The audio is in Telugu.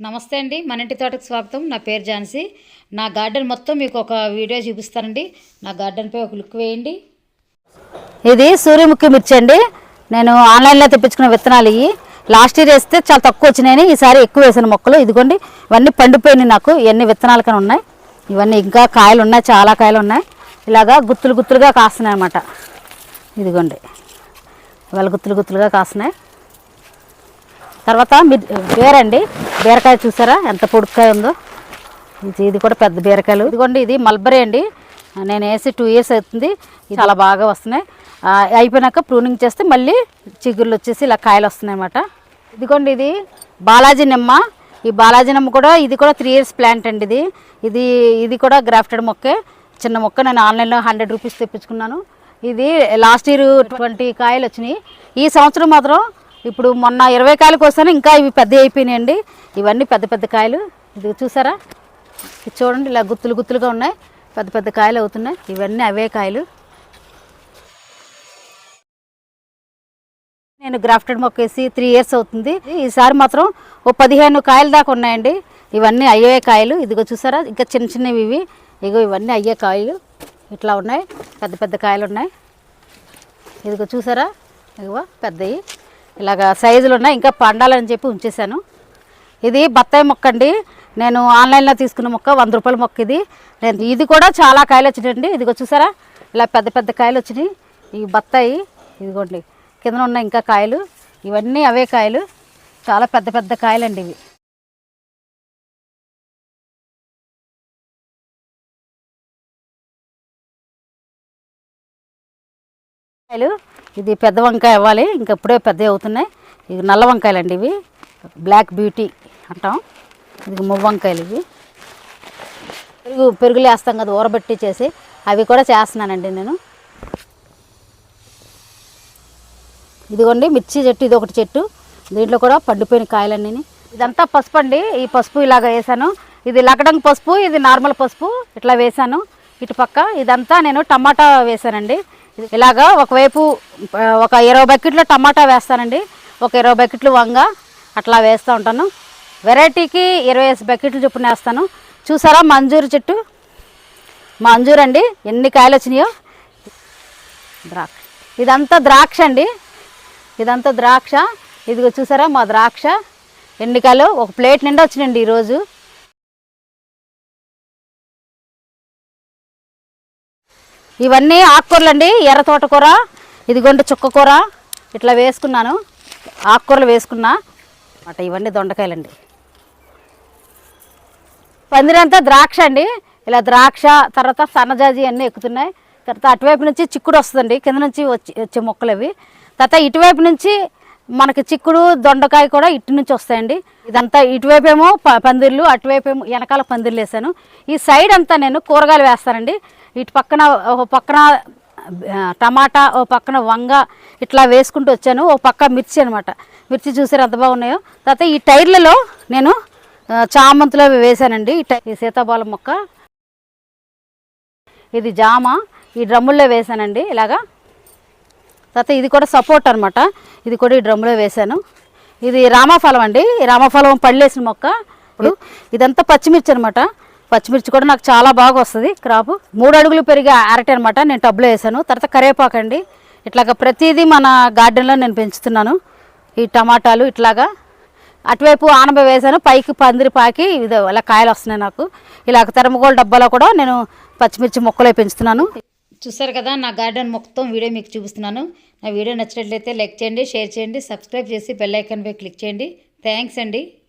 నమస్తే అండి. మన ఇంటి తోటకు స్వాగతం. నా పేరు ఝాన్సీ. నా గార్డెన్ మొత్తం మీకు ఒక వీడియో చూపిస్తానండి. నా గార్డెన్పై ఒక లుక్ వేయండి. ఇది సూర్యముఖి మిర్చి అండి. నేను ఆన్లైన్లో తెప్పించుకున్న విత్తనాలు ఇవి. లాస్ట్ ఇయర్ వేస్తే చాలా తక్కువ వచ్చినాయని ఈసారి ఎక్కువ వేసిన మొక్కలు. ఇదిగోండి ఇవన్నీ పండిపోయినాయి నాకు. ఇవన్నీ విత్తనాలు కానీ ఉన్నాయి. ఇవన్నీ ఇంకా కాయలు ఉన్నాయి చాలా కాయలు ఉన్నాయి. ఇలాగా గుత్తులు గుత్తులుగా కాస్తున్నాయి అన్నమాట. ఇదిగోండి ఇవాళ గుత్తులు గుత్తులుగా కాస్తున్నాయి. తర్వాత మీరు బీరండి. బీరకాయ చూసారా? ఎంత పొడుక్కాయ ఉందో. ఇది కూడా పెద్ద బీరకాయలు. ఇదిగోండి ఇది మల్బరీ అండి. నేను వేసి టూ ఇయర్స్ అవుతుంది. ఇది చాలా బాగా వస్తున్నాయి. అయిపోయాక అయిపోయినాక ప్రూనింగ్ చేస్తే మళ్ళీ చిగుర్లు వచ్చేసి ఇలా కాయలు వస్తున్నాయి అన్నమాట. ఇదిగోండి ఇది బాలాజీ నిమ్మ. ఈ బాలాజీ నిమ్మ కూడా ఇది కూడా త్రీ ఇయర్స్ ప్లాంట్ అండి ఇది. ఇది ఇది కూడా గ్రాఫ్టెడ్ మొక్కే. చిన్న మొక్క నేను ఆన్లైన్లో హండ్రెడ్ రూపీస్ తెప్పించుకున్నాను. ఇది లాస్ట్ ఇయర్ ట్వంటీ కాయలు వచ్చినాయి. ఈ సంవత్సరం మాత్రం ఇప్పుడు మొన్న ఇరవై కాయలకు వస్తాను ఇంకా ఇవి పెద్ద అయిపోయినాయండి. ఇవన్నీ పెద్ద పెద్ద కాయలు. ఇది చూసారా? ఇది చూడండి ఇలా గుత్తులు గుత్తులుగా ఉన్నాయి. పెద్ద పెద్ద కాయలు అవుతున్నాయి. ఇవన్నీ అవే కాయలు. నేను గ్రాఫ్టెడ్ మొక్క వేసి త్రీ ఇయర్స్ అవుతుంది. ఈసారి మాత్రం ఓ పదిహేను కాయలు దాకా ఉన్నాయండి. ఇవన్నీ అయ్యే కాయలు. ఇదిగో చూసారా? ఇంకా చిన్న చిన్నవి ఇవి. ఇగో ఇవన్నీ అయ్యే కాయలు. ఇట్లా ఉన్నాయి. పెద్ద పెద్ద కాయలు ఉన్నాయి. ఇదిగో చూసారా? ఇగో పెద్దవి ఇలాగ సైజులు ఉన్నాయి. ఇంకా పండాలని చెప్పి ఉంచేసాను ఇది బత్తాయి మొక్క అండి నేను ఆన్లైన్లో తీసుకున్న మొక్క వంద రూపాయల మొక్క ఇది. నేను ఇది కూడా చాలా కాయలు వచ్చినాయండి. ఇదిగో చూసారా? ఇలా పెద్ద పెద్ద కాయలు వచ్చినాయి. ఈ బత్తాయి ఇదిగోండి. కింద ఉన్న ఇంకా కాయలు. ఇవన్నీ అవే కాయలు. చాలా పెద్ద పెద్ద కాయలండి ఇవి. కాయలు. ఇది పెద్ద వంకాయ అవ్వాలి. ఇంకా ఇప్పుడే పెద్దవి అవుతున్నాయి. ఇది నల్ల వంకాయలు అండి ఇవి. బ్లాక్ బ్యూటీ అంటాం. ఇది మువ్వ వంకాయలు ఇవి. పెరుగు పెరుగులు వేస్తాం కదా ఊరబెట్టి చేసి. అవి కూడా చేస్తున్నానండి నేను. ఇదిగోండి మిర్చి చెట్టు ఇది ఒకటి చెట్టు. దీంట్లో కూడా పండిపోయిన కాయలన్నీ. ఇదంతా పసుపు అండి. ఈ పసుపు ఇలాగ వేసాను. ఇది లకడంగ్ పసుపు ఇది నార్మల్ పసుపు. ఇట్లా వేసాను. ఇటు పక్క ఇదంతా నేను టమాటా వేసానండి. ఇలాగా ఒకవైపు ఒక ఇరవై బకెట్లు టమాటా వేస్తానండి. ఒక ఇరవై బకెట్లు వంగ అట్లా వేస్తూ ఉంటాను. వెరైటీకి ఇరవై ఐదు బకెట్లు చొప్పున వేస్తాను. చూసారా మంజూరు చెట్టు? మంజూరు అండి. ఎన్ని కాయలు వచ్చినాయో? ద్రాక్ష. ఇదంతా ద్రాక్ష అండి. ఇదంతా ద్రాక్ష. ఇదిగో చూసారా మా ద్రాక్ష. ఎన్ని కాయలు? ఒక ప్లేట్ నిండా వచ్చినాయండి ఈరోజు. ఇవన్నీ ఆకుకూరలు అండి ఎర్ర తోటకూర ఇదిగోండి చుక్కకూర. ఇట్లా వేసుకున్నాను. ఆకుకూరలు వేసుకున్నా. అట ఇవన్నీ దొండకాయలండి. పందిరంతా ద్రాక్ష అండి. ఇలా ద్రాక్ష తర్వాత సన్నజాజి అన్నీ ఎక్కుతున్నాయి. తర్వాత అటువైపు నుంచి చిక్కుడు వస్తుందండి. కింద నుంచి వచ్చి వచ్చే మొక్కలు అవి. తర్వాత ఇటువైపు నుంచి మనకి చిక్కుడు దొండకాయ కూడా ఇటు నుంచి వస్తాయండి. ఇదంతా ఇటువైపు ఏమో ప- పందిర్లు అటువైపు ఏమో వెనకాల పందిర్లు వేసాను. ఈ సైడ్ అంతా నేను కూరగాయలు వేస్తానండి. ఇటు పక్కన ఒక పక్కన టమాటా ఓ పక్కన వంగ ఇట్లా వేసుకుంటూ వచ్చాను. ఓ పక్క మిర్చి అనమాట మిర్చి చూసారు ఎంత బాగున్నాయో. తర్వాత ఈ టైర్లలో నేను చామంతిలో వేసానండి ఈ టై- ఈ సీతాఫలం మొక్క. ఇది జామ. ఈ డ్రమ్ముల్లో వేసానండి ఇలాగా. తర్వాత ఇది కూడా సపోర్ట్ అనమాట ఇది కూడా ఈ డ్రమ్ములో వేసాను ఇది రామఫలం అండి. రామఫలం పళ్ళేసిన మొక్క. ఇదంతా పచ్చిమిర్చి అనమాట పచ్చిమిర్చి కూడా నాకు చాలా బాగా వస్తుంది క్రాప్ మూడు అడుగులు పెరిగే అరటి అనమాట నేను టబ్లో వేసాను. తర్వాత కరేపాకు అండి. ఇట్లాగా ప్రతిదీ మన గార్డెన్లో నేను పెంచుతున్నాను. ఈ టమాటాలు ఇట్లాగా. అటువైపు ఆనప వేసాను పైకి పందిరి పాకి ఇది అలా కాయలు వస్తున్నాయి నాకు. ఇలా తెరమగోళ్ళ డబ్బాలో కూడా నేను పచ్చిమిర్చి మొక్కలే పెంచుతున్నాను. చూసారు కదా నా గార్డెన్ మొత్తం వీడియో మీకు చూపిస్తున్నాను. నా వీడియో నచ్చినట్లయితే లైక్ చేయండి షేర్ చేయండి సబ్స్క్రైబ్ చేసి బెల్ ఐకాన్పై క్లిక్ చేయండి. థ్యాంక్స్ అండి.